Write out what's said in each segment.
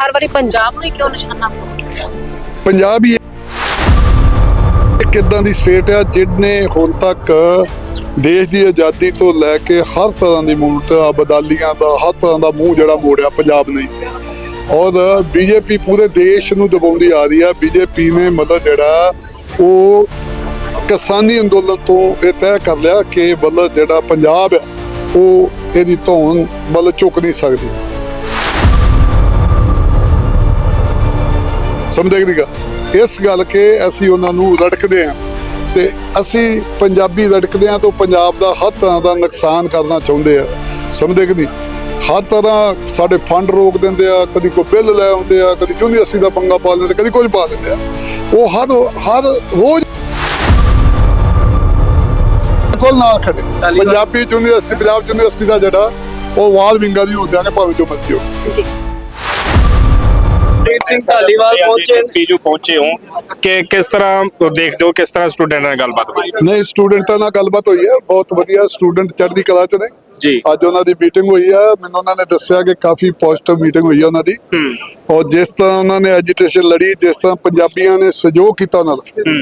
ਹਰ ਵਾਰੀ ਪੰਜਾਬ ਨੂੰ ਹੀ ਕਿਉਂ ਨਿਸ਼ਾਨਾ ਪੰਜਾਬ ਹੀ ਇੱਕ ਇਦਾਂ ਦੀ ਸਟੇਟ ਆ ਜਿਹਨੇ ਹੁਣ ਤੱਕ ਦੇਸ਼ ਦੀ ਆਜ਼ਾਦੀ ਤੋਂ ਲੈ ਕੇ ਹਰ ਤਰ੍ਹਾਂ ਦੀ ਮੂਵਮੈਂਟ ਅਬਦਾਲੀਆਂ ਦਾ, ਹਰ ਤਰ੍ਹਾਂ ਦਾ ਮੂੰਹ ਜਿਹੜਾ ਮੋੜਿਆ ਪੰਜਾਬ ਨੇ। ਔਰ ਬੀਜੇਪੀ ਪੂਰੇ ਦੇਸ਼ ਨੂੰ ਦਬਾਉਂਦੀ ਆ ਰਹੀ ਆ। ਬੀਜੇਪੀ ਨੇ ਮਤਲਬ ਜਿਹੜਾ ਉਹ ਕਿਸਾਨੀ ਅੰਦੋਲਨ ਤੋਂ ਇਹ ਤੈਅ ਕਰ ਲਿਆ ਕਿ ਮਤਲਬ ਜਿਹੜਾ ਪੰਜਾਬ ਹੈ ਉਹ ਇਹਦੀ ਧੌਣ ਮਤਲਬ ਚੁੱਕ ਨਹੀਂ ਸਕਦੀ। ਸਮਝਦੇ ਦੀ ਗੱਲ ਇਸ ਗੱਲ ਕੇ ਅਸੀਂ ਉਹਨਾਂ ਨੂੰ ਰੜਕਦੇ ਹਾਂ ਤੇ ਅਸੀਂ ਪੰਜਾਬੀ ਰੜਕਦੇ ਹਾਂ ਤਾਂ ਪੰਜਾਬ ਦਾ ਹਰ ਤਰ੍ਹਾਂ ਦਾ ਨੁਕਸਾਨ ਕਰਨਾ ਚਾਹੁੰਦੇ ਆ। ਸਮਝਦੇ ਕਿ ਨਹੀਂ? ਹਰ ਤਰ੍ਹਾਂ ਸਾਡੇ ਫੰਡ ਰੋਕ ਦਿੰਦੇ ਆ ਕਦੀ ਕੋਈ ਬਿੱਲ ਲੈ ਆਉਂਦੇ ਆ ਕਦੀ ਯੂਨੀਵਰਸਿਟੀ ਦਾ ਪੰਗਾ ਪਾ ਦਿੰਦੇ ਕਦੀ ਕੁਝ ਪਾ ਦਿੰਦੇ ਆ। ਉਹ ਹਰ ਹਰ ਰੋਜ਼ ਕੋਲ ਨਾ ਖੜੇ। ਪੰਜਾਬੀ ਯੂਨੀਵਰਸਿਟੀ ਪੰਜਾਬ ਯੂਨੀਵਰਸਿਟੀ ਦਾ ਜਿਹੜਾ ਉਹ ਵਾਲ ਵਿੰਗਾ ਦੀ ਹੁੰਦਿਆਂ ਨੇ ਭਾਵੇਂ ਜੋ ਮਰਜ਼ੀ ਹੋ ਸਿੰਘ ਢਾਲੀਵਾਲ ਪਹੁੰਚੇ ਪੀਜੂ ਪਹੁੰਚੇ ਹੋ ਕਿ ਕਿਸ ਤਰ੍ਹਾਂ ਦੇਖਦੇ ਹੋ ਕਿਸ ਤਰ੍ਹਾਂ ਸਟੂਡੈਂਟਾਂ ਨਾਲ ਗੱਲਬਾਤ ਹੋਈ? ਨਹੀਂ ਸਟੂਡੈਂਟਾਂ ਨਾਲ ਗੱਲਬਾਤ ਹੋਈ ਹੈ। ਬਹੁਤ ਵਧੀਆ ਸਟੂਡੈਂਟ ਚੜ੍ਹਦੀ ਕਲਾ ਚ ਨੇ। ਜੀ। ਅੱਜ ਉਹਨਾਂ ਦੀ ਮੀਟਿੰਗ ਹੋਈ ਹੈ। ਮੈਨੂੰ ਉਹਨਾਂ ਨੇ ਦੱਸਿਆ ਕਿ ਕਾਫੀ ਪੋਜ਼ਿਟਿਵ ਮੀਟਿੰਗ ਹੋਈ ਹੈ ਉਹਨਾਂ ਦੀ। ਔਰ ਜਿਸ ਤਰ੍ਹਾਂ ਉਹਨਾਂ ਨੇ ਐਜੀਟੇਸ਼ਨ ਲੜੀ ਜਿਸ ਤਰ੍ਹਾਂ ਪੰਜਾਬੀਆਂ ਨੇ ਸਹਿਯੋਗ ਕੀਤਾ ਉਹਨਾਂ ਦਾ।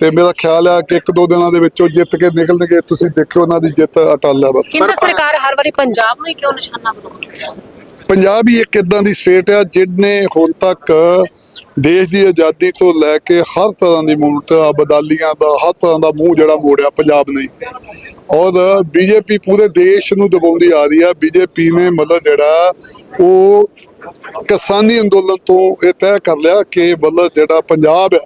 ਤੇ ਮੇਰਾ ਖਿਆਲ ਹੈ ਕਿ ਇੱਕ ਦੋ ਦਿਨਾਂ ਦੇ ਵਿੱਚ ਉਹ ਜਿੱਤ ਕੇ ਨਿਕਲਣਗੇ। ਤੁਸੀਂ ਦੇਖਿਓ ਉਹਨਾਂ ਦੀ ਜਿੱਤ ਅਟਲ ਹੈ ਬਸ। ਕੇਂਦਰ ਸਰਕਾਰ ਹਰ ਵਾਰੀ ਪੰਜਾਬ ਨੂੰ ਹੀ ਕਿਉਂ ਨਿਸ਼ਾਨਾ ਬਣਾਉਂਦੀ ਹੈ? ਪੰਜਾਬ ਹੀ ਇੱਕ ਇਦਾਂ ਦੀ ਸਟੇਟ ਆ ਜਿਹਨੇ ਹੁਣ ਤੱਕ ਦੇਸ਼ ਦੀ ਆਜ਼ਾਦੀ ਤੋਂ ਲੈ ਕੇ ਹਰ ਤਰ੍ਹਾਂ ਦੀ ਮੂਵਮੈਂਟ ਬਦਾਲੀਆਂ ਦਾ, ਹਰ ਤਰ੍ਹਾਂ ਦਾ ਮੂੰਹ ਜਿਹੜਾ ਮੋੜਿਆ ਪੰਜਾਬ ਨੇ। ਔਰ ਬੀਜੇਪੀ ਪੂਰੇ ਦੇਸ਼ ਨੂੰ ਦਬਾਉਂਦੀ ਆ ਰਹੀ ਆ। ਬੀਜੇਪੀ ਨੇ ਮਤਲਬ ਜਿਹੜਾ ਉਹ ਕਿਸਾਨੀ ਅੰਦੋਲਨ ਤੋਂ ਇਹ ਤੈਅ ਕਰ ਲਿਆ ਕਿ ਮਤਲਬ ਜਿਹੜਾ ਪੰਜਾਬ ਹੈ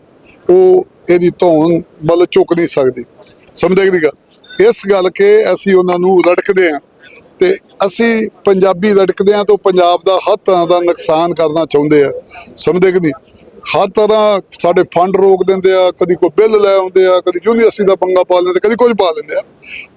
ਉਹ ਇਹਦੀ ਧੌਣ ਮਤਲਬ ਚੁੱਕ ਨਹੀਂ ਸਕਦੀ। ਸਮਝਦੇ ਦੀ ਗੱਲ? ਇਸ ਗੱਲ ਕੇ ਅਸੀਂ ਉਹਨਾਂ ਨੂੰ ਰੜਕਦੇ ਹਾਂ ਤੇ ਅਸੀਂ ਪੰਜਾਬੀ ਰੜਕਦੇ ਹਾਂ ਤਾਂ ਪੰਜਾਬ ਦਾ ਹਰ ਤਰ੍ਹਾਂ ਦਾ ਨੁਕਸਾਨ ਕਰਨਾ ਚਾਹੁੰਦੇ ਆ। ਸਮਝਦੇ ਕਿ ਨਹੀਂ? ਹਰ ਤਰ੍ਹਾਂ ਸਾਡੇ ਫੰਡ ਰੋਕ ਦਿੰਦੇ ਆ, ਕਦੀ ਕੋਈ ਬਿੱਲ ਲੈ ਆਉਂਦੇ ਆ, ਕਦੀ ਯੂਨੀਵਰਸਿਟੀ ਦਾ ਪੰਗਾ ਪਾ ਲੈਂਦੇ ਕਦੀ ਕੁਝ ਪਾ ਦਿੰਦੇ ਆ।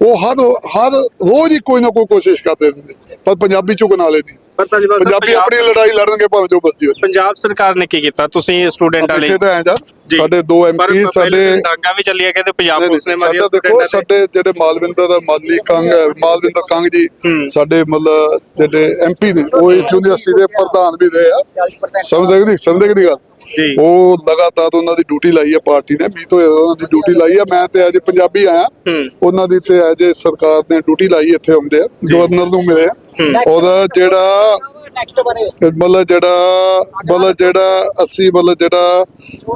ਉਹ ਹਰ ਹਰ ਰੋਜ਼ ਹੀ ਕੋਈ ਨਾ ਕੋਈ ਕੋਸ਼ਿਸ਼ ਕਰਦੇ ਰਹਿੰਦੇ। ਪਰ ਪੰਜਾਬੀ ਚੁੱਕ ਨਾਲੇ ਦੀ। ਪਰ ਪੰਜਾਬੀ ਪੰਜਾਬ- ਆਪਣੀ ਲੜਾਈ ਲੜਨਗੇ ਭਾਵੇਂ ਜੋ ਮਰਜ਼ੀ ਹੋ ਪੰਜਾਬ ਸਰਕਾਰ ਨੇ ਕੀ ਕੀਤਾ? ਤੁਸੀਂ ਸਟੂਡੈਂਟਾਂ ਲਈ ਇੱਥੇ ਤਾਂ ਐਂ ਜਾ ਜੀ। ਸਾਡੇ ਦੋ ਪਰ ਐਮਪੀ ਪਹਿਲੇ ਸਾਡੇ ਦਿਨ ਡਾਂਗਾ ਵੀ ਚੱਲੀਆਂ ਕਹਿੰਦੇ ਪੰਜਾਬ ਨਹੀਂ, ਪੁਲਿਸ ਨੇ ਨਹੀਂ, ਮਾਰੀਆਂ ਸਾਡਾ ਦੇਖੋ ਸਟੂਡੈਂਟਾਂ ਤੇ। ਸਾਡੇ ਜਿਹੜੇ ਮਾਲਵਿੰਦਰ ਦਾ ਮਾਲੀ ਕੰਗ ਹੈ ਮਾਲਵਿੰਦਰ ਕੰਗ ਜੀ ਸਾਡੇ ਮਤਲਬ ਜਿਹੜੇ ਐਮਪੀ ਨੇ ਉਹ ਇਸ ਯੂਨੀਵਰਸਿਟੀ ਦੇ ਪ੍ਰਧਾਨ ਵੀ ਰਹੇ ਆ। ਸਮਝਦੇ ਕਿ ਸਮਝਦੇ ਕਿ ਗੱਲ। ਉਹ ਲਗਾਤਾਰ ਉਹਨਾਂ ਦੀ ਡਿਊਟੀ ਲਾਈ ਹੈ ਪਾਰਟੀ ਨੇ ਵੀ ਤੋਂ ਉਹਨਾਂ ਦੀ ਡਿਊਟੀ ਲਾਈ ਹੈ ਮੈਂ ਤੇ ਅੱਜ ਪੰਜਾਬੀ ਆਇਆ। ਉਹਨਾਂ ਦੀ ਤੇ ਅੱਜ ਸਰਕਾਰ ਨੇ ਡਿਊਟੀ ਲਾਈ ਇੱਥੇ ਆਉਂਦੇ ਆ ਗਵਰਨਰ ਨੂੰ ਮਿਲੇ ਉਹਦਾ ਜਿਹੜਾ ਤੇ ਮਤਲਬ ਜਿਹੜਾ ਮਤਲਬ ਜਿਹੜਾ ਅਸੀਂ ਮਤਲਬ ਜਿਹੜਾ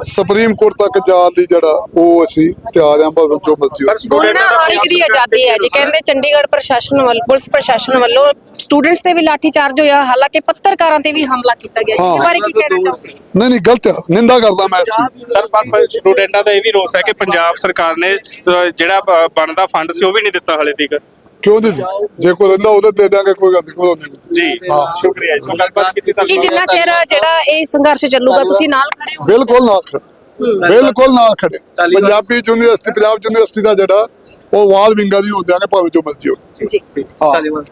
ਸੁਪਰੀਮ ਕੋਰਟ ਤੱਕ ਜਾਣ ਲਈ ਜਿਹੜਾ ਉਹ ਅਸੀਂ ਤਿਆਰ ਹਾਂ ਭਾਵੇਂ ਜੋ ਮਰਜ਼ੀ ਪਰ ਹੋਵੇ ਹੁਣ ਨਾ ਸਟੂਡੈਂਟਾਂ ਦਾ ਹਰ ਇੱਕ ਦੀ ਆਜ਼ਾਦੀ ਹੈ ਜੀ ਕਹਿੰਦੇ ਚੰਡੀਗੜ੍ਹ ਪ੍ਰਸ਼ਾਸਨ ਵੱਲ ਪੁਲਿਸ ਪ੍ਰਸ਼ਾਸਨ ਵੱਲੋਂ ਸਟੂਡੈਂਟਸ ਤੇ ਵੀ ਲਾਠੀ ਚਾਰਜ ਹੋਇਆ ਹਾਲਾਂਕਿ ਪੱਤਰਕਾਰਾਂ ਤੇ ਵੀ ਹਮਲਾ ਕੀਤਾ ਗਿਆ। ਹਾਂ। ਇਸ ਬਾਰੇ ਕੀ ਕਹਿਣਾ ਚਾਹੋਗੇ? ਨਹੀਂ ਨਹੀਂ ਗਲਤ ਹੈ ਨਿੰਦਾ ਕਰਦਾ ਮੈਂ ਇਸ ਦੀ ਸਰ ਪਰ ਸਟੂਡੈਂਟਾਂ ਦਾ ਇਹ ਵੀ ਰੋਸ ਹੈ ਕਿ ਪੰਜਾਬ ਸਰਕਾਰ ਨੇ ਜਿਹੜਾ ਬਣਦਾ ਫੰਡ ਸੀ ਉਹ ਵੀ ਨਹੀਂ ਦਿੱਤਾ ਹਲੇ ਤੱਕ। ਕਿਉਂ ਨਹੀਂ? ਦਿੱਤੀ? ਜੇ ਕੋਈ ਦਿੰਦਾ ਉਹਦੇ ਦੇ ਦਾਂਗੇ ਕੋਈ ਗੱਲ ਨਹੀਂ ਕੋਈ ਨਹੀਂ। ਜੀ ਹਾਂ। ਸ਼ੁਕਰੀਆ ਜੀ। ਗੱਲਬਾਤ ਕੀਤੀ ਕਿ ਜਿੰਨਾ ਚਿਰ ਜਿਹੜਾ ਇਹ ਸੰਘਰਸ਼ ਚੱਲੂਗਾ ਤੁਸੀਂ ਨਾਲ ਖੜੇ ਹੋ। ਬਿਲਕੁਲ ਨਾਲ ਖੜੇ। ਬਿਲਕੁਲ ਨਾਲ ਖੜੇ। ਪੰਜਾਬੀ ਯੂਨੀਵਰਸਿਟੀ ਪੰਜਾਬ ਯੂਨੀਵਰਸਿਟੀ ਦਾ ਜਿਹੜਾ ਉਹ ਵਾਲ ਵਿੰਗਾ ਦੀ ਹੁੰਦਿਆਂ ਨੇ ਭਾਵੇਂ ਜੋ ਮਰਜ਼ੀ ਹੋ ਜੀ। ਹਾਂ। ਢਾਲੀਵਾਲ